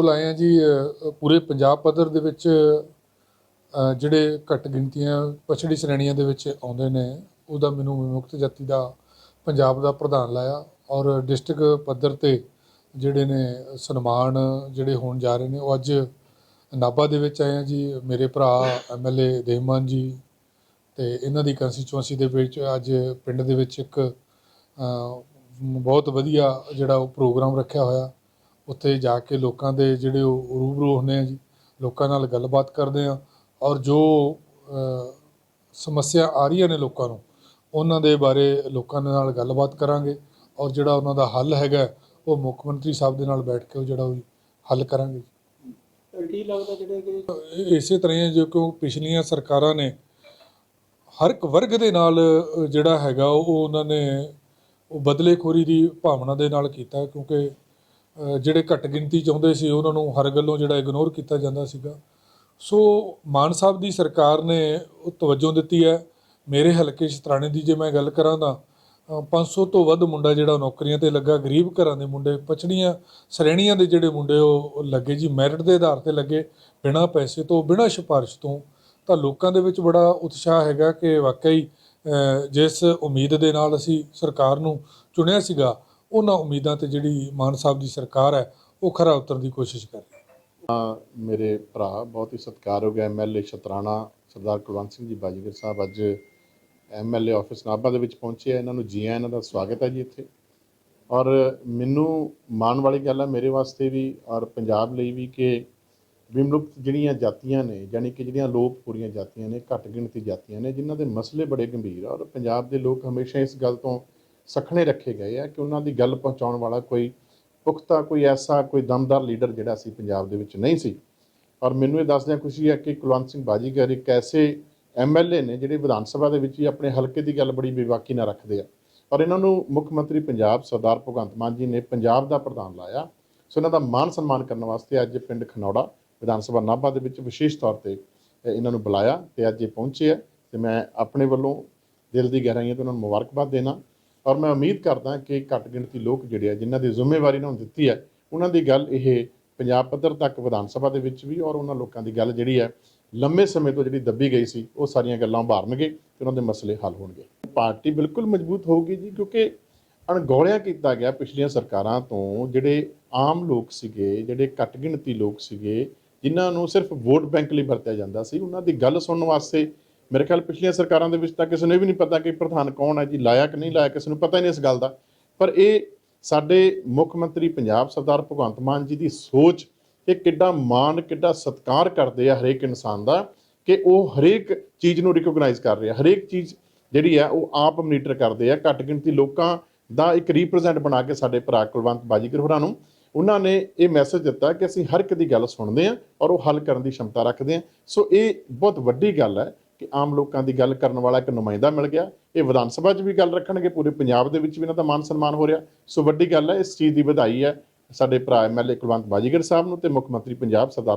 ਕੋਲ ਆਏ ਆ ਜੀ ਪੂਰੇ ਪੰਜਾਬ ਪੱਧਰ ਦੇ ਵਿੱਚ ਜਿਹੜੇ ਘੱਟ ਗਿਣਤੀਆਂ ਪਛੜੀ ਸ਼੍ਰੇਣੀਆਂ ਦੇ ਵਿੱਚ ਆਉਂਦੇ ਨੇ, ਉਹਦਾ ਮੈਨੂੰ ਮੁਕਤ ਜਾਤੀ ਦਾ, ਪੰਜਾਬ ਦਾ ਪ੍ਰਧਾਨ ਲਾਇਆ ਔਰ ਡਿਸਟ੍ਰਿਕਟ ਪੱਧਰ ਤੇ ਜਿਹੜੇ ਨੇ ਸਨਮਾਨ ਜਿਹੜੇ ਹੋਣ ਜਾ ਰਹੇ ਨੇ, ਉਹ ਅੱਜ ਨਾਭਾ ਦੇ ਵਿੱਚ ਆਏ ਆ ਜੀ, ਮੇਰੇ ਭਰਾ ਐਮਐਲਏ ਦੇਵਮਾਨ ਜੀ ਤੇ ਇਹਨਾਂ ਦੀ ਕੰਸਟੀਚੁਐਂਸੀ ਦੇ ਵਿੱਚ ਅੱਜ ਪਿੰਡ ਦੇ ਵਿੱਚ ਇੱਕ ਬਹੁਤ ਵਧੀਆ ਜਿਹੜਾ ਉਹ ਪ੍ਰੋਗਰਾਮ ਰੱਖਿਆ ਹੋਇਆ। ਉੱਥੇ ਜਾ ਕੇ ਲੋਕਾਂ ਦੇ ਜਿਹੜੇ ਉਹ ਰੂਬਰੂ ਹੁੰਦੇ ਆ ਜੀ ਲੋਕਾਂ ਨਾਲ ਗੱਲਬਾਤ ਕਰਦੇ ਆ ਔਰ ਜੋ ਸਮੱਸਿਆ ਆ ਰਹੀਆਂ ਨੇ ਲੋਕਾਂ ਨੂੰ ਉਹਨਾਂ ਦੇ ਬਾਰੇ ਲੋਕਾਂ ਨਾਲ ਗੱਲਬਾਤ ਕਰਾਂਗੇ ਔਰ ਜਿਹੜਾ ਉਹਨਾਂ ਦਾ ਹੱਲ ਹੈਗਾ ਉਹ ਮੁੱਖ ਮੰਤਰੀ ਸਾਹਿਬ ਦੇ ਨਾਲ ਬੈਠ ਕੇ ਉਹ ਜਿਹੜਾ ਉਹ ਹੱਲ ਕਰਾਂਗੇ ਕੀ ਲੱਗਦਾ ਜਿਹੜੇ ਕਿ ਇਸੇ ਤਰ੍ਹਾਂ ਜੋ ਕਿ ਪਿਛਲੀਆਂ ਸਰਕਾਰਾਂ ਨੇ ਹਰ ਇੱਕ ਵਰਗ ਦੇ ਨਾਲ ਜਿਹੜਾ ਹੈਗਾ ਉਹ ਉਹ ਉਹਨਾਂ ਨੇ ਉਹ ਬਦਲੇਖੋਰੀ ਦੀ ਭਾਵਨਾ ਦੇ ਨਾਲ ਕੀਤਾ ਕਿਉਂਕਿ ਜਿਹੜੇ ਘੱਟ ਗਿਣਤੀ ਚਾਹੁੰਦੇ ਸੀ ਉਹਨਾਂ ਨੂੰ ਹਰ ਗੱਲੋਂ ਜਿਹੜਾ ਇਗਨੋਰ ਕੀਤਾ ਜਾਂਦਾ ਸੀਗਾ। ਸੋ ਮਾਨ ਸਾਹਿਬ ਦੀ ਸਰਕਾਰ ਨੇ ਉਹ ਤਵੱਜੋ ਦਿੱਤੀ ਹੈ। ਮੇਰੇ ਹਲਕੇ ਸ਼ਤਰਾਣੇ ਦੀ ਜੇ ਮੈਂ ਗੱਲ ਕਰਾਂ ਤਾਂ ਅ, 500 ਤੋਂ ਵੱਧ ਮੁੰਡਾ ਜਿਹੜਾ ਨੌਕਰੀਆਂ ਤੇ ਲੱਗਾ ਗਰੀਬ ਘਰਾਂ ਦੇ ਮੁੰਡੇ ਪਛੜੀਆਂ ਸ਼੍ਰੇਣੀਆਂ ਦੇ ਜਿਹੜੇ ਮੁੰਡੇ ਉਹ ਲੱਗੇ ਜੀ ਮੈਰਿਟ ਦੇ ਆਧਾਰ ਤੇ ਲੱਗੇ ਬਿਨਾਂ ਪੈਸੇ ਤੋਂ ਬਿਨਾਂ ਸਿਫਾਰਿਸ਼ ਤੋਂ ਤਾਂ ਲੋਕਾਂ ਦੇ ਵਿੱਚ ਬੜਾ ਉਤਸ਼ਾਹ ਹੈਗਾ ਕਿ ਵਾਕਈ ਅ, ਜਿਸ ਉਮੀਦ ਦੇ ਨਾਲ ਅਸੀਂ ਸਰਕਾਰ ਨੂੰ ਚੁਣਿਆ ਸੀਗਾ ਉਹਨਾਂ ਉਮੀਦਾਂ ਤੇ ਜਿਹੜੀ ਮਾਨ ਸਾਹਿਬ ਦੀ ਸਰਕਾਰ ਹੈ, ਉਹ ਖਰਾ ਉਤਰਨ ਦੀ ਕੋਸ਼ਿਸ਼ ਕਰ ਰਹੀ ਹੈ। ਮੇਰੇ ਭਰਾ ਬਹੁਤ ਹੀ ਸਤਿਕਾਰਯੋਗ ਐਮਐਲਏ ਸ਼ਤਰਾਣਾ ਸਰਦਾਰ ਕੁਲਵੰਤ ਸਿੰਘ ਜੀ ਬਾਜੀਗਰ ਸਾਹਿਬ ਅੱਜ ਐਮਐਲਏ ਆਫਿਸ ਨਾਭਾ ਦੇ ਵਿੱਚ ਪਹੁੰਚੇ ਆ। ਇਹਨਾਂ ਨੂੰ ਜੀ ਇਹਨਾਂ ਦਾ ਸਵਾਗਤ ਹੈ ਜੀ ਇੱਥੇ। ਔਰ ਮੈਨੂੰ ਮਾਣ ਵਾਲੀ ਗੱਲ ਹੈ ਮੇਰੇ ਵਾਸਤੇ ਵੀ ਔਰ ਪੰਜਾਬ ਲਈ ਵੀ ਕਿ ਵਿਮਲੁਪਤ ਜਿਹੜੀਆਂ ਜਾਤੀਆਂ ਨੇ ਯਾਨੀ ਕਿ ਜਿਹੜੀਆਂ ਲੋਪ ਪੂਰੀਆਂ ਜਾਤੀਆਂ ਨੇ, ਘੱਟ ਗਿਣਤੀ ਜਾਤੀਆਂ ਨੇ, ਜਿਨ੍ਹਾਂ ਦੇ ਮਸਲੇ ਬੜੇ ਗੰਭੀਰ ਆ। ਔਰ ਪੰਜਾਬ ਦੇ ਲੋਕ ਹਮੇਸ਼ਾ ਇਸ ਗੱਲ ਤੋਂ ਸਖਣੇ ਰੱਖੇ ਗਏ ਆ ਕਿ ਉਹਨਾਂ ਦੀ ਗੱਲ ਪਹੁੰਚਾਉਣ ਵਾਲਾ ਕੋਈ ਪੁਖਤਾ, ਕੋਈ ਐਸਾ, ਕੋਈ ਦਮਦਾਰ ਲੀਡਰ ਜਿਹੜਾ ਸੀ ਪੰਜਾਬ ਦੇ ਵਿੱਚ ਨਹੀਂ ਸੀ। ਔਰ ਮੈਨੂੰ ਇਹ ਦੱਸਦਿਆਂ ਖੁਸ਼ੀ ਹੈ ਕਿ ਕੁਲਵੰਤ ਸਿੰਘ ਬਾਜੀਗਰ ਇੱਕ ਐਸੇ ਐਮਐਲਏ ਨੇ ਜਿਹੜੇ ਵਿਧਾਨ ਸਭਾ ਦੇ ਵਿੱਚ ਹੀ ਆਪਣੇ ਹਲਕੇ ਦੀ ਗੱਲ ਬੜੀ ਬੇਵਾਕੀ ਨਾਲ ਰੱਖਦੇ ਆ। ਔਰ ਇਹਨਾਂ ਨੂੰ ਮੁੱਖ ਮੰਤਰੀ ਪੰਜਾਬ ਸਰਦਾਰ ਭਗਵੰਤ ਮਾਨ ਜੀ ਨੇ ਪੰਜਾਬ ਦਾ ਪ੍ਰਧਾਨ ਲਾਇਆ। ਸੋ ਇਹਨਾਂ ਦਾ ਮਾਨ ਸਨਮਾਨ ਕਰਨ ਵਾਸਤੇ ਅੱਜ ਪਿੰਡ ਖਨੌੜਾ ਵਿਧਾਨ ਸਭਾ ਨਾਭਾ ਦੇ ਵਿੱਚ ਵਿਸ਼ੇਸ਼ ਤੌਰ ਤੇ ਇਹਨਾਂ ਨੂੰ ਬੁਲਾਇਆ ਤੇ ਅੱਜ ਇਹ ਪਹੁੰਚੇ ਆ। ਤੇ ਮੈਂ ਆਪਣੇ ਵੱਲੋਂ ਦਿਲ ਦੀ ਗਹਿਰਾਈਆਂ ਤੋਂ ਉਹਨਾਂ ਨੂੰ ਮੁਬਾਰਕਬਾਦ ਦੇਣਾ ਔਰ ਮੈਂ ਉਮੀਦ ਕਰਦਾ ਕਿ ਘੱਟ ਗਿਣਤੀ ਲੋਕ ਜਿਹੜੇ ਆ, ਜਿਨ੍ਹਾਂ ਦੀ ਜ਼ਿੰਮੇਵਾਰੀ ਇਹਨਾਂ ਨੂੰ ਦਿੱਤੀ ਹੈ, ਉਹਨਾਂ ਦੀ ਗੱਲ ਇਹ ਪੰਜਾਬ ਪੱਧਰ ਤੱਕ, ਵਿਧਾਨ ਸਭਾ ਦੇ ਵਿੱਚ ਵੀ ਔਰ ਉਹਨਾਂ ਲੋਕਾਂ ਦੀ ਗੱਲ ਜਿਹੜੀ ਹੈ, ਲੰਮੇ ਸਮੇਂ ਤੋਂ ਜਿਹੜੀ ਦੱਬੀ ਗਈ ਸੀ, ਉਹ ਸਾਰੀਆਂ ਗੱਲਾਂ ਉਭਾਰਨਗੇ ਤੇ ਉਹਨਾਂ ਦੇ ਮਸਲੇ ਹੱਲ ਹੋਣਗੇ। ਪਾਰਟੀ ਬਿਲਕੁਲ ਮਜ਼ਬੂਤ ਹੋਊਗੀ ਜੀ, ਕਿਉਂਕਿ ਅਣਗੌਲਿਆ ਕੀਤਾ ਗਿਆ ਪਿਛਲੀਆਂ ਸਰਕਾਰਾਂ ਤੋਂ ਜਿਹੜੇ ਆਮ ਲੋਕ ਸੀਗੇ, ਜਿਹੜੇ ਘੱਟ ਗਿਣਤੀ ਲੋਕ ਸੀਗੇ, ਜਿਨ੍ਹਾਂ ਨੂੰ ਸਿਰਫ ਵੋਟ ਬੈਂਕ ਲਈ ਵਰਤਿਆ ਜਾਂਦਾ ਸੀ, ਉਹਨਾਂ ਦੀ ਗੱਲ ਸੁਣਨ ਵਾਸਤੇ ਮੇਰੇ ਖਿਆਲ ਪਿਛਲੀਆਂ ਸਰਕਾਰਾਂ ਦੇ ਵਿੱਚ ਤਾਂ ਕਿਸੇ ਨੂੰ ਇਹ ਵੀ ਨਹੀਂ ਪਤਾ ਕਿ ਪ੍ਰਧਾਨ ਕੌਣ ਹੈ ਜੀ ਲਾਇਆ ਕਿ ਨਹੀਂ ਲਾਇਆ ਕਿਸੇ ਨੂੰ ਪਤਾ ਹੀ ਨਹੀਂ ਇਸ ਗੱਲ ਦਾ। ਪਰ ਇਹ ਸਾਡੇ ਮੁੱਖ ਮੰਤਰੀ ਪੰਜਾਬ ਸਰਦਾਰ ਭਗਵੰਤ ਮਾਨ ਜੀ ਦੀ ਸੋਚ ਇਹ ਕਿੱਡਾ ਮਾਣ, ਕਿੱਡਾ ਸਤਿਕਾਰ ਕਰਦੇ ਆ ਹਰੇਕ ਇਨਸਾਨ ਦਾ ਕਿ ਉਹ ਹਰੇਕ ਚੀਜ਼ ਨੂੰ ਰਿਕੋਗਨਾਈਜ਼ ਕਰ ਰਿਹਾ। ਹਰੇਕ ਚੀਜ਼ ਜਿਹੜੀ ਆ, ਉਹ ਆਪ ਮਨੀਟਰ ਕਰਦੇ ਆ। ਘੱਟ ਗਿਣਤੀ ਲੋਕਾਂ ਦਾ ਇੱਕ ਰਿਪਰੈਜ਼ੈਂਟ ਬਣਾ ਕੇ ਸਾਡੇ ਭਰਾ ਕੁਲਵੰਤ ਬਾਜੀਗਰ ਹੋਰਾਂ ਨੂੰ। ਉਹਨਾਂ ਨੇ ਇਹ ਮੈਸੇਜ ਦਿੱਤਾ ਕਿ ਅਸੀਂ ਹਰ ਇੱਕ ਦੀ ਗੱਲ ਸੁਣਦੇ ਹਾਂ ਔਰ ਉਹ ਹੱਲ ਕਰਨ ਦੀ ਸ਼ਮਤਾ ਰੱਖਦੇ ਹਾਂ ਸੋ ਇਹ ਬਹੁਤ ਵੱਡੀ ਗੱਲ ਹੈ। ਕਿ ਆਮ ਲੋਕਾਂ ਦੀ ਗੱਲ ਕਰਨ ਵਾਲਾ ਇੱਕ ਨੁਮਾਇੰਦਾ ਮਿਲ ਗਿਆ। ਇਹ ਵਿਧਾਨ ਸਭਾ 'ਚ ਵੀ ਗੱਲ ਰੱਖਣਗੇ, ਪੂਰੇ ਪੰਜਾਬ ਦੇ ਵਿੱਚ ਵੀ ਇਹਨਾਂ ਦਾ ਮਾਨ ਸਨਮਾਨ ਹੋ ਰਿਹਾ। ਸੋ ਵੱਡੀ ਗੱਲ ਹੈ, ਇਸ ਚੀਜ਼ ਦੀ ਵਧਾਈ ਹੈ ਸਾਡੇ ਭਰਾ ਐਮਐਲਏ ਕੁਲਵੰਤ ਬਾਜੀਗਰ ਸਾਹਿਬ ਨੂੰ ਤੇ ਮੁੱਖ ਮੰਤਰੀ ਪੰਜਾਬ ਸਰਦਾਰ